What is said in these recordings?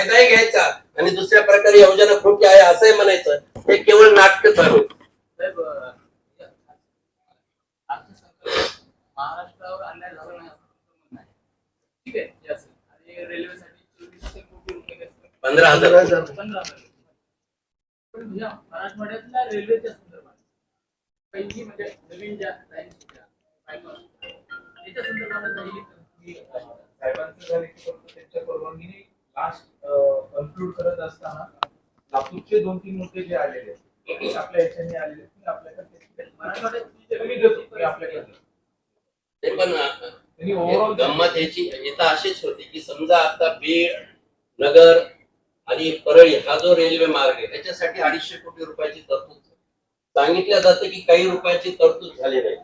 फायदाही घ्यायचा आणि दुसऱ्या प्रकारे योजना खोटी आहे असंही म्हणायचं. हे केवळ नाटक अर्थसंकल्प महाराष्ट्रावर अन्याय झाला नाही ठीक आहे हे असेल आणि रेल्वेसाठी चोवीसशे कोटी रुपये. पंधरा हजार. पंधरा हजार. पण ह्या मराठवाड्यातल्या रेल्वेच्या संदर्भात पहिली म्हणजे नवीन ज्या त्याच्या संदर्भात साहेबांचं झालं की फक्त त्यांच्या परवानगीने लास्ट कन्क्लूड करत असताना लातूरचे दोन तीन मुद्दे जे आलेले आहेत आपल्या याच्याने आलेले आपल्याकडे आपल्याकडे पण गंमत याची इथं अशीच होती की समजा आता बीड नगर आणि परळी हा जो रेल्वे मार्ग आहे त्याच्यासाठी अडीचशे कोटी रुपयाची तरतूद सांगितलं जातं की काही रुपयाची तरतूद झाली नाही.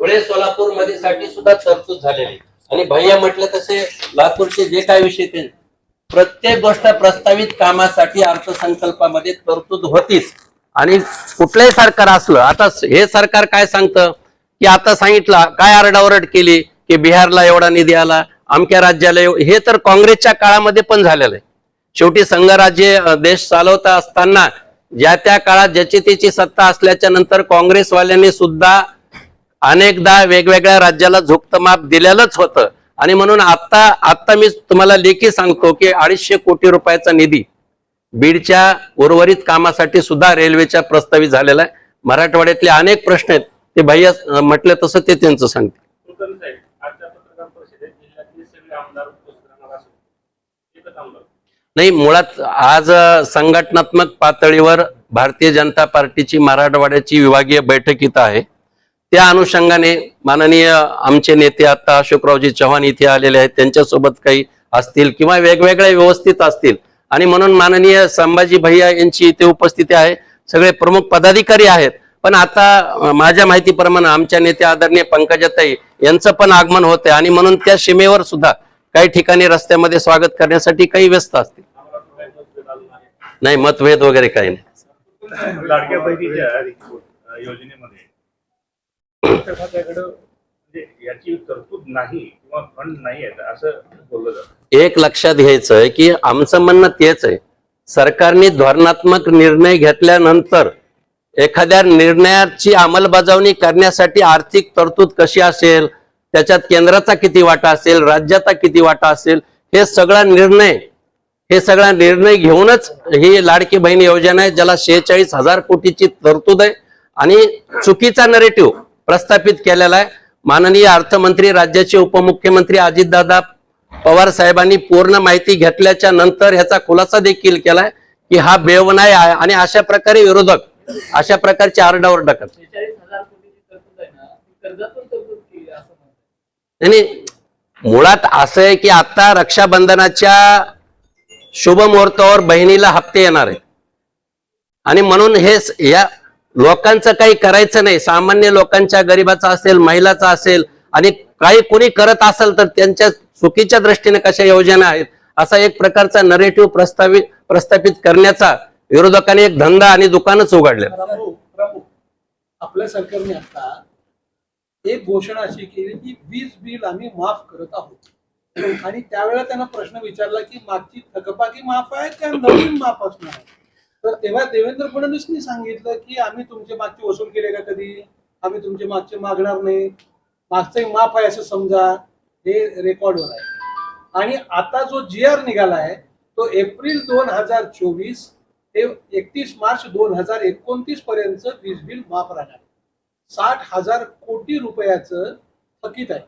धुळे सोलापूरमध्ये साठी सुद्धा तरतूद झालेली. आणि भैया म्हटलं तसे लातूरचे जे काय विषय ते प्रत्येक गोष्ट प्रस्तावित कामासाठी अर्थसंकल्पामध्ये तरतूद होतीच. आणि कुठलंही सरकार असलं आता हे सरकार काय सांगतं? की आता सांगितलं काय आरडाओरड केली की बिहारला एवढा निधी आला अमक्या राज्याला हे तर काँग्रेसच्या काळामध्ये पण झालेलं आहे. शेवटी संघराज्य देश चालवता असताना ज्या त्या काळात ज्याची त्याची सत्ता असल्याच्या नंतर काँग्रेसवाल्यांनी सुद्धा अनेकदा वेगवेगळ्या राज्याला झुकतं माप दिलेलंच होतं. आणि म्हणून आता आता मी तुम्हाला लेखी सांगतो की अडीचशे कोटी रुपयाचा निधी बीडच्या उर्वरित कामासाठी सुद्धा रेल्वेच्या प्रस्तावित झालेला आहे. मराठवाड्यातले अनेक प्रश्न आहेत. ते भैया म्हटलं तसं ते त्यांचं सांगते नाही मुळात आज संघटनात्मक पातळीवर भारतीय जनता पार्टीची मराठवाड्याची विभागीय बैठक इथं आहे. त्या अनुषंगाने माननीय आमचे नेते आता अशोकरावजी चव्हाण इथे आलेले आहेत. त्यांच्यासोबत काही असतील किंवा वेगवेगळ्या व्यवस्थित असतील. आणि म्हणून माननीय संभाजी भैया यांची इथे उपस्थिती आहे. सगळे प्रमुख पदाधिकारी आहेत. पण आता माझ्या माहितीप्रमाणे आमच्या नेत्या आदरणीय पंकजाताई यांचं पण आगमन होते आणि म्हणून त्या सीमेवर सुद्धा काही ठिकाणी रस्त्यामध्ये स्वागत करण्यासाठी काही व्यस्त असतील. नाही नाही मतभेद वगैरे काही नाही लाडक्या बहिणीच्या अ, योजनेमध्ये आमच्या खात्याकडं म्हणजे म्हणजे याची तरतूद नाही किंवा फंड नाही असं बोललं जातं. एक लक्षात घ्यायचं आहे की आमचं म्हणणं तेच आहे. सरकारने धोरणात्मक निर्णय घेतल्यानंतर एखाद्या निर्णयाची अंमलबजावणी करण्यासाठी आर्थिक तरतूद कशी असेल त्याच्यात केंद्राचा किती वाटा असेल राज्याचा किती वाटा असेल हे सगळा निर्णय हे सगळा निर्णय घेऊनच ही लाडकी बहीण योजना आहे ज्याला शेहेचाळीस हजार कोटीची तरतूद आहे. आणि चुकीचा नरेटिव्ह प्रस्थापित केलेला आहे. माननीय अर्थमंत्री राज्याचे उपमुख्यमंत्री अजितदादा पवार साहेबांनी पूर्ण माहिती घेतल्याच्या नंतर ह्याचा खुलासा देखील केलाय की हा बेवनाय आहे आणि अशा प्रकारे विरोधक अशा प्रकारचे आरडावर टाकत शेहेचाळीस हजार कोटीची तरतूद आहे ना ती कर्जातून तरतूद केली असं म्हणतात. आणि मुळात असं आहे की आता रक्षाबंधनाच्या शुभ मुहूर्तावर बहिणीला हप्ते येणार आहे. आणि म्हणून हे या लोकांचं काही करायचं नाही. सामान्य लोकांच्या गरिबाचा असेल महिलाचा असेल आणि काही कोणी करत असेल तर त्यांच्या चुकीच्या दृष्टीने कशा योजना आहेत? असा एक प्रकारचा नरेटिव्ह प्रस्तावित प्रस्थापित करण्याचा विरोधकांनी एक धंदा आणि दुकानच उघडले. आपल्या सरकारने आता एक घोषणा अशी केली की वीज बिल आम्ही माफ करत आहोत. आणि त्यावेळेला त्यांना प्रश्न विचारला की मागची थकबाकी माफ आहे का? नवीन माफ असणार आहे? तर तेव्हा देवेंद्र फडणवीसनी सांगितलं की आम्ही तुमचे मागचे वसूल केले का कधी? आम्ही तुमचे मागचे मागणार नाही. मागचंही माफ आहे असं समजा. हे रेकॉर्डवर आहे. आणि आता जो जी आर निघाला आहे तो एप्रिल दोन हजार चोवीस ते एकतीस मार्च दोन हजार एकोणतीस पर्यंत वीज बिल माफ राहणार साठ हजार कोटी रुपयाचं थकीत आहे.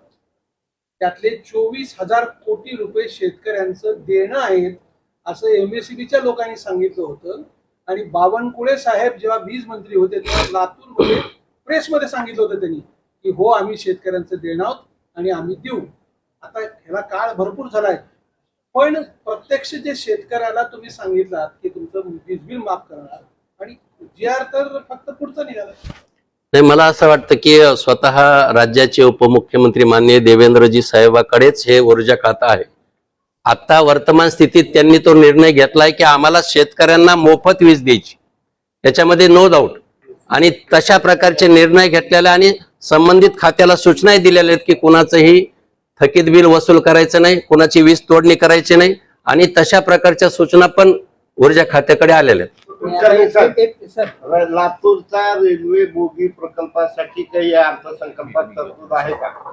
त्यातले चोवीस हजार कोटी रुपये शेतकऱ्यांचं देणं आहेत असं एमएससीबीच्या लोकांनी सांगितलं होतं. आणि बावनकुळे साहेब जेव्हा वीज मंत्री होते तेव्हा लातूरमध्ये प्रेसमध्ये सांगितलं होतं त्यांनी की हो आम्ही शेतकऱ्यांचं देणं आहोत आणि आम्ही देऊ. आता ह्याला काळ भरपूर झालाय. पण प्रत्यक्ष जे शेतकऱ्याला तुम्ही सांगितलात की तुमचं वीज बिल माफ करणार आणि जी आर तर फक्त पुढचं निघालं. नाही मला असं वाटतं की स्वतः राज्याचे उपमुख्यमंत्री माननीय देवेंद्रजी साहेबाकडेच हे ऊर्जा खातं आहे. आता वर्तमान स्थितीत त्यांनी तो निर्णय घेतलाय की आम्हाला शेतकऱ्यांना मोफत वीज द्यायची. त्याच्यामध्ये नो डाऊट आणि तशा प्रकारचे निर्णय घेतलेले आणि संबंधित खात्याला सूचनाही दिलेल्या आहेत की कुणाचंही थकीत बिल वसूल करायचं नाही कुणाची वीज तोडणी करायची नाही आणि तशा प्रकारच्या सूचना पण ऊर्जा खात्याकडे आलेल्या आहेत. लातूरचा रेल्वे बोगी प्रकल्पासाठी काही या अर्थसंकल्पात तरतूद आहे का?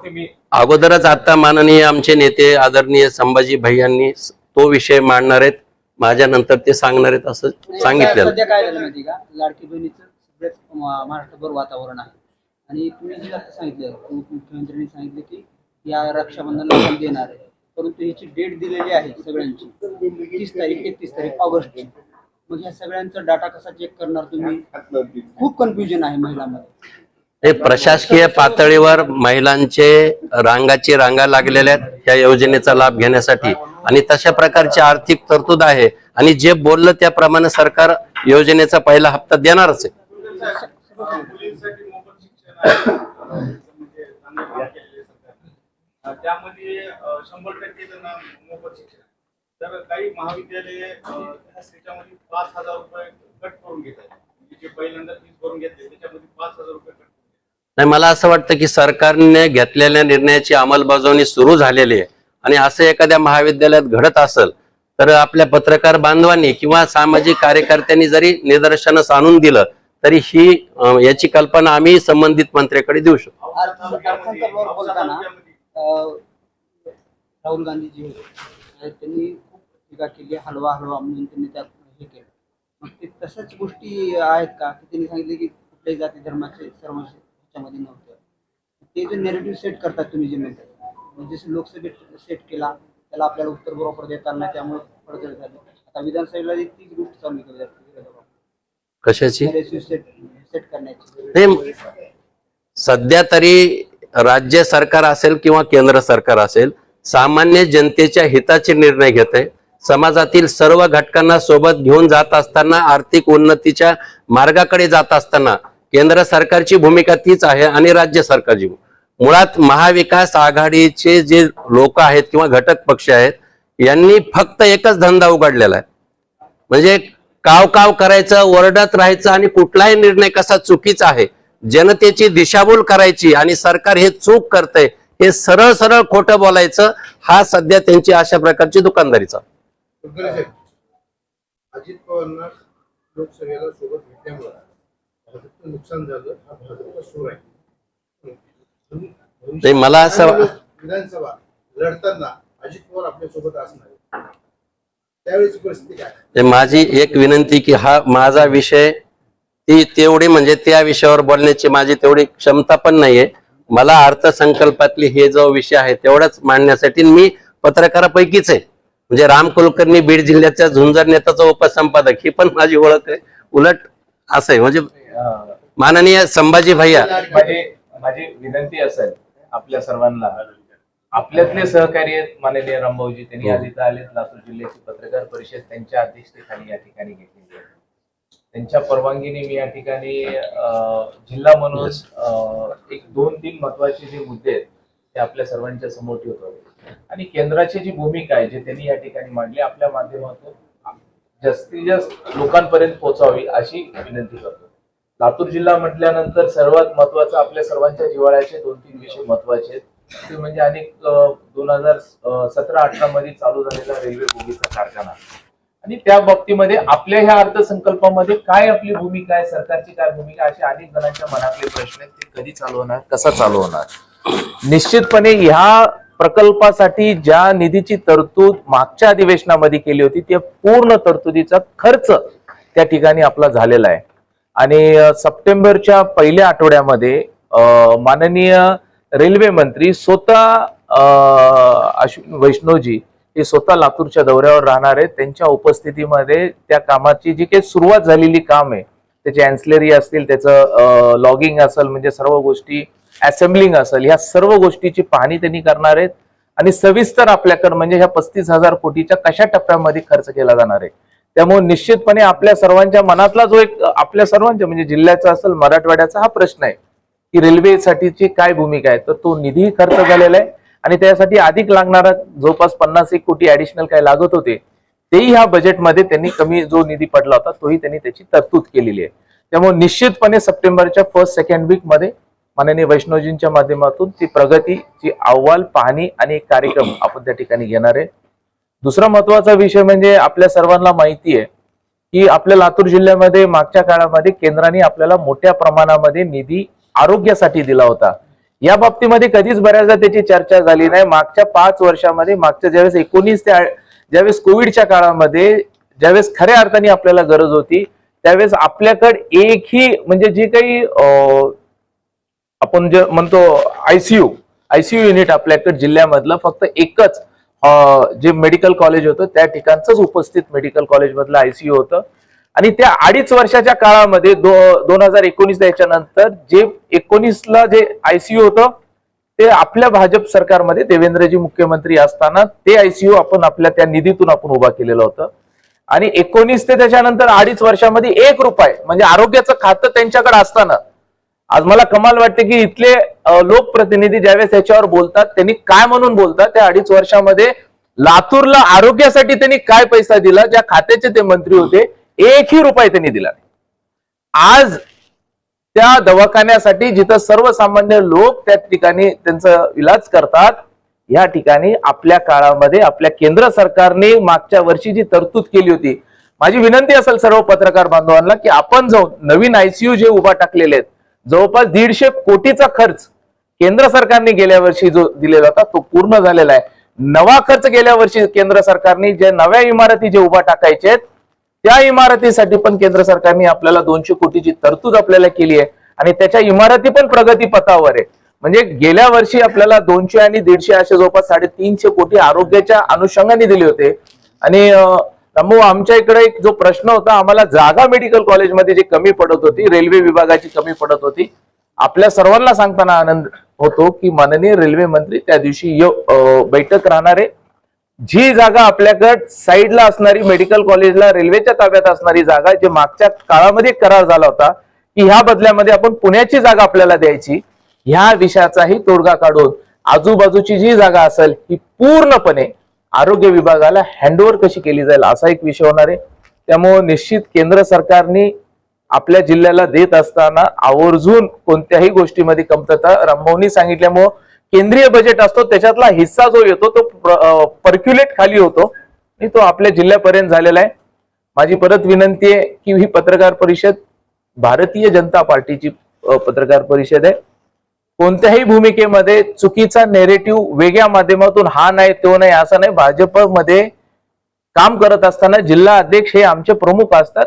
अगोदरच आता माननीय आमचे नेते आदरणीय संभाजी भैयांनी तो विषय मांडणार आहेत. माझ्या नंतर ते सांगणार आहेत असं सांगितलेलं. सध्या काय झालं माहिती का? लाडकी बहिणीचं सगळ्याच मा- महाराष्ट्रभर वातावरण आहे. आणि तुम्ही जे आता सांगितलं मुख्यमंत्र्यांनी सांगितलं की या रक्षाबंधनला देणार आहे. परंतु याची डेट दिलेली आहे सगळ्यांची. तीस तारीख एकतीस तारीख ऑगस्टची. मग ह्या सगळ्यांचा डाटा कसा चेक करणार तुम्ही? खूप कन्फ्युजन आहे महिलांमध्ये. हे प्रशासकीय पातळीवर महिलांचे रांगाची रांगा लागलेल्या आहेत या योजनेचा लाभ घेण्यासाठी. आणि तशा प्रकारची आर्थिक तरतूद आहे. आणि जे बोललं त्याप्रमाणे सरकार योजनेचा पहिला हप्ता देणारच आहे. त्यामध्ये शंभर टक्के त्यांना मोफत शिक्षण. आहे. तर काही महाविद्यालये त्याच्यामध्ये पाच हजार रुपये कट करून घेत आहेत. म्हणजे जे पहिल्यांदा फीस भरून घेतले त्याच्यामध्ये पाच हजार रुपये कट करून घेतात. नाही मला असं वाटतं की सरकारने घेतलेल्या निर्णयाची अंमलबजावणी सुरू झालेली आहे. आणि असं एखाद्या महाविद्यालयात घडत असेल तर आपल्या पत्रकार बांधवांनी किंवा सामाजिक कार्यकर्त्यांनी जरी निदर्शनास आणून दिलं तरी ही याची कल्पना आम्ही संबंधित मंत्र्याकडे देऊ शकतो. राहुल गांधीजी त्यांनी टीका केली हलवा हलवा म्हणून त्यांनी त्यात हे केलं. मग ते तशाच गोष्टी आहेत का? की त्यांनी सांगितले की कुठल्याही जाती धर्माचे सर्व ह्याच्यामध्ये नव्हतं. ते जे नेरेटिव्ह सेट करतात तुम्ही जे म्हणजे जसं लोकसभेत सेट केला त्याला आपल्याला उत्तर बरोबर देता आलं नाही त्यामुळे पडझड झाली. आता विधानसभेला तीच गोष्ट चालू केली जाते कशाची? सेट सेट करण्याची. सध्या तरी राज्य सरकार असेल किंवा केंद्र सरकार असेल सामान्य जनतेच्या हिताचे निर्णय घेत. आहे समाजातील सर्व घटकांना सोबत घेऊन जात असताना आर्थिक उन्नतीच्या मार्गाकडे जात असताना केंद्र सरकारची भूमिका तीच आहे आणि राज्य सरकारची मुळात महाविकास आघाडीचे जे लोक आहेत किंवा घटक पक्ष आहेत यांनी फक्त एकच धंदा उघडलेला आहे. म्हणजे काव काव करायचं ओरडत राहायचं आणि कुठलाही निर्णय कसा चुकीचा आहे जनतेची दिशाभूल करायची आणि सरकार हे चूक करतंय हे सरळ सरळ खोटं बोलायचं हा सध्या त्यांची अशा प्रकारची दुकानदारीचा. अजित पवारांना लोकसभेला सोबत घेतल्यामुळे भाजपचं नुकसान झालं हा भाजपचा सूर आहे. मला असं- विधानसभा लढताना अजित पवार आपल्यासोबत असणार आहे. त्यावेळेची परिस्थिती काय? माझी एक विनंती की हा माझा विषय ती तेवढी म्हणजे त्या विषयावर बोलण्याची माझी तेवढी क्षमता पण नाहीये. मला अर्थसंकल्पातली हे जो विषय आहे तेवढाच मांडण्यासाठी मी पत्रकारापैकीच आहे. म्हणजे राम कुलकर्णी बीड जिल्ह्याच्या झुंजर नेताचा उपसंपादक ही पण माझी ओळख आहे. उलट असं आहे. म्हणजे माननीय संभाजी भैया. माझी विनंती असेल आपल्या सर्वांना. आपल्यातले सहकारी आहेत माननीय रामभाऊजी त्यांनी आज इथं आलेत. लातूर जिल्ह्याची पत्रकार परिषद त्यांच्या अध्यक्षतेखाली या ठिकाणी घेतलेली आहे. त्यांच्या परवानगीने मी या ठिकाणी जिल्हा म्हणून एक दोन तीन महत्त्वाचे जे मुद्दे आहेत ते आपल्या सर्वांच्या समोर ठेवतो. आणि केंद्राची जी भूमिका आहे जे त्यांनी या ठिकाणी मांडली आपल्या माध्यमातून जास्तीत जास्त लोकांपर्यंत पोहोचावी अशी विनंती करतो. लातूर जिल्हा म्हटल्यानंतर सर्वात महत्वाचं आपल्या सर्वांच्या जिव्हाळ्याचे दोन तीन विषय महत्त्वाचे आहेत. ते म्हणजे अनेक दोन हजार सतरा अठरा मध्ये चालू झालेला रेल्वे बोगीचा कारखाना. आणि त्या बाबतीमध्ये आपल्या ह्या अर्थसंकल्पामध्ये काय आपली भूमिका आहे सरकारची काय भूमिका आहे, असे अनेक जणांच्या मनातले प्रश्न आहेत ते कधी चालू होणार कसा चालू होणार? निश्चितपणे ह्या प्रकल्पासाठी ज्या निधीची तरतूद मागच्या अधिवेशनामध्ये केली होती त्या पूर्ण तरतुदीचा खर्च त्या ठिकाणी आपला झालेला आहे. आणि सप्टेंबरच्या पहिल्या आठवड्यामध्ये माननीय रेल्वे मंत्री स्वतः अश्विन वैष्णवजी हे स्वतः लातूरच्या दौऱ्यावर राहणार आहेत. त्यांच्या उपस्थितीमध्ये त्या कामाची जी काही सुरुवात झालेली काम आहे त्याचे अँसलरी असतील त्याचं लॉगिंग असेल म्हणजे सर्व गोष्टी असेंब्लिंग असेल ह्या सर्व गोष्टीची पाहणी त्यांनी करणार आहेत. आणि सविस्तर आपल्याकडे म्हणजे ह्या पस्तीस हजार कोटीच्या कशा टप्प्यामध्ये खर्च केला जाणार आहे. त्यामुळे निश्चितपणे आपल्या सर्वांच्या मनातला जो एक आपल्या सर्वांच्या म्हणजे जिल्ह्याचा असेल मराठवाड्याचा हा प्रश्न आहे. की रेल्वेसाठीची काय भूमिका आहे? तर तो निधी खर्च झालेला आहे. आणि त्यासाठी अधिक लागणारा जवळपास पन्नास एक कोटी ऍडिशनल काय लागत होते तेही ह्या बजेटमध्ये त्यांनी कमी जो निधी पडला होता तोही त्यांनी त्याची तरतूद केलेली आहे. त्यामुळे निश्चितपणे सप्टेंबरच्या फर्स्ट सेकंड वीकमध्ये माननीय वैष्णवजींच्या माध्यमातून ती प्रगतीची अहवाल पाहणी आणि एक कार्यक्रम आपण त्या ठिकाणी घेणार आहे. दुसरा महत्त्वाचा विषय म्हणजे आपल्या सर्वांना माहिती आहे की आपल्या लातूर जिल्ह्यामध्ये मागच्या काळामध्ये केंद्राने आपल्याला मोठ्या प्रमाणामध्ये निधी आरोग्यासाठी दिला होता. या बाबतीमध्ये कधीच बऱ्याचदा त्याची चर्चा झाली नाही. मागच्या पाच वर्षामध्ये मागच्या ज्यावेळेस एकोणीस ते ज्यावेळेस कोविडच्या काळामध्ये ज्यावेळेस खऱ्या अर्थाने आपल्याला गरज होती त्यावेळेस आपल्याकडे एकही म्हणजे जी काही आपण जे म्हणतो आयसीयू आयसीयू युनिट आपल्याकडे जिल्ह्यामधलं फक्त एकच जे मेडिकल कॉलेज होतं त्या ठिकाणचंच उपस्थित मेडिकल कॉलेज मधलं आयसीयू होतं. आणि त्या अडीच वर्षाच्या काळामध्ये दो दोन हजार एकोणीस याच्यानंतर जे एकोणीसला जे आयसीयू होतं ते आपल्या भाजप सरकारमध्ये देवेंद्रजी मुख्यमंत्री असताना ते आयसीयू आपण आपल्या त्या निधीतून आपण उभा केलेलं होतं. आणि एकोणीस ते त्याच्यानंतर अडीच वर्षामध्ये एक रुपये म्हणजे आरोग्याचं खातं त्यांच्याकडे असताना आज मला कमाल वाटते की इथले लोकप्रतिनिधी ज्यावेळेस याच्यावर बोलतात त्यांनी काय म्हणून बोलतात त्या अडीच वर्षामध्ये लातूरला आरोग्यासाठी त्यांनी काय पैसा दिला ज्या खात्याचे ते मंत्री होते एकही रुपये त्यांनी दिला आज त्या दवाखान्यासाठी जिथं सर्वसामान्य लोक त्या ठिकाणी त्यांचा इलाज करतात या ठिकाणी आपल्या काळामध्ये आपल्या केंद्र सरकारने मागच्या वर्षी जी तरतूद केली होती माझी विनंती असेल सर्व पत्रकार बांधवांना की आपण जाऊन नवीन आयसीयू जे उभा टाकलेले आहेत जवळपास दीडशे कोटीचा खर्च केंद्र सरकारने गेल्या वर्षी जो दिलेला होता तो पूर्ण झालेला आहे. नवा खर्च गेल्या वर्षी केंद्र सरकारने ज्या नव्या इमारती जे उभा टाकायचे आहेत त्या इमारतीसाठी पण केंद्र सरकारने आपल्याला दोनशे कोटीची तरतूद आपल्याला केली आहे. आणि त्याच्या इमारती पण प्रगती पथावर आहे. म्हणजे गेल्या वर्षी आपल्याला दोनशे आणि दीडशे असे जवळपास साडेतीनशे कोटी आरोग्याच्या अनुषंगाने दिले होते. आणि रामभाऊ आमच्या इकडे एक जो प्रश्न होता आम्हाला जागा मेडिकल कॉलेजमध्ये जी कमी पडत होती रेल्वे विभागाची कमी पडत होती आपल्या सर्वांना सांगताना आनंद होतो की माननीय रेल्वे मंत्री त्या दिवशी बैठक राहणार आहे जी जागा आपल्याकडे साईडला असणारी मेडिकल कॉलेजला रेल्वेच्या ताब्यात असणारी जागा जे मागच्या काळामध्ये करार झाला होता की ह्या बदल्यामध्ये आपण पुण्याची जागा आपल्याला द्यायची ह्या विषयाचाही तोडगा काढून आजूबाजूची जी जागा असेल ही पूर्णपणे आरोग्य विभागाला हँडओव्हर कशी केली जाईल असा एक विषय होणार आहे. त्यामुळे निश्चित केंद्र सरकारने आपल्या जिल्ह्याला देत असताना आवर्जून कोणत्याही गोष्टीमध्ये कमतरता रमवणी सांगितल्यामुळं केंद्रीय बजेट असतो त्याच्यातला हिस्सा जो येतो तो पर्क्युलेट खाली होतो. आणि तो आपल्या जिल्ह्यापर्यंत झालेला आहे. माझी परत विनंती आहे की ही पत्रकार परिषद भारतीय जनता पार्टीची पत्रकार परिषद आहे. कोणत्याही भूमिकेमध्ये चुकीचा नेरेटिव्ह वेगळ्या माध्यमातून हा नाही तो नाही असा नाही. भाजपमध्ये काम करत असताना जिल्हा अध्यक्ष हे आमचे प्रमुख असतात.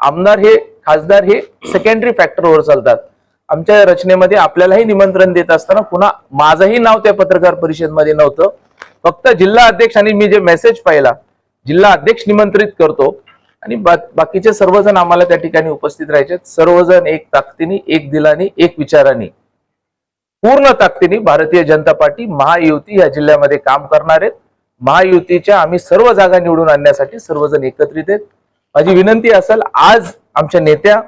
आमदार हे खासदार हे सेकंडरी फॅक्टरवर चालतात. आमच्या रचनेमध्ये आपल्यालाही निमंत्रण देत असताना पुन्हा माझंही नाव त्या पत्रकार परिषदमध्ये नव्हतं. फक्त जिल्हा अध्यक्ष आणि मी जे मेसेज पाहिला जिल्हा अध्यक्ष निमंत्रित करतो. आणि बा- बाकीचे सर्वजण आम्हाला त्या ठिकाणी उपस्थित राहायचे. सर्वजण एक ताकदीने एक दिलाने एक विचाराने. पूर्ण ताकदीने भारतीय जनता पार्टी महायुती या जिल्ह्यामध्ये काम करणार आहेत. महायुतीच्या आम्ही सर्व जागा निवडून आणण्यासाठी सर्वजण एकत्रित आहेत. माझी विनंती असेल आज आमच्या नेत्या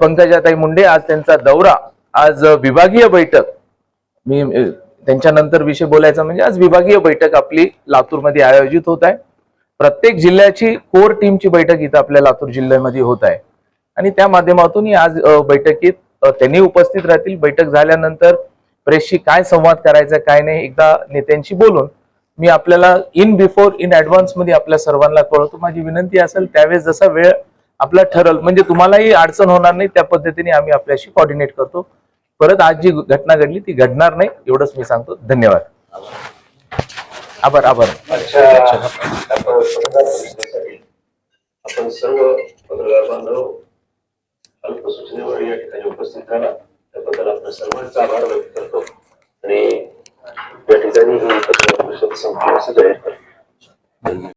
पंकजाताई मुंडे आज त्यांचा दौरा आज विभागीय बैठक मी त्यांच्यानंतर विषय बोलायचा म्हणजे आज विभागीय बैठक आपली लातूरमध्ये आयोजित होत आहे. प्रत्येक जिल्ह्याची कोर टीमची बैठक इथं आपल्या लातूर जिल्ह्यामध्ये होत आहे. आणि त्या माध्यमातून आज बैठकीत त्यांनी उपस्थित राहतील. बैठक झाल्यानंतर प्रेसशी काय संवाद करायचा काय नाही एकदा नेत्यांशी बोलून मी आपल्याला इन बिफोर इन ऍडव्हान्समध्ये आपल्या सर्वांना कळवतो. माझी विनंती असेल त्यावेळेस जसा वेळ आपला ठरल म्हणजे तुम्हालाही अडचण होणार नाही त्या पद्धतीने आम्ही आपल्याशी कॉर्डिनेट करतो. परत आज जी घटना घडली ती घडणार नाही एवढंच मी सांगतो. धन्यवाद. आभार आभार. आपण सर्व पत्रकार बांधव अल्पसूचनेवर या ठिकाणी उपस्थित राहिला त्याबद्दल आपल्या सर्वांचा आभार व्यक्त करतो. आणि या ठिकाणी ही पत्रकार परिषद संपली असं जाहीर करतो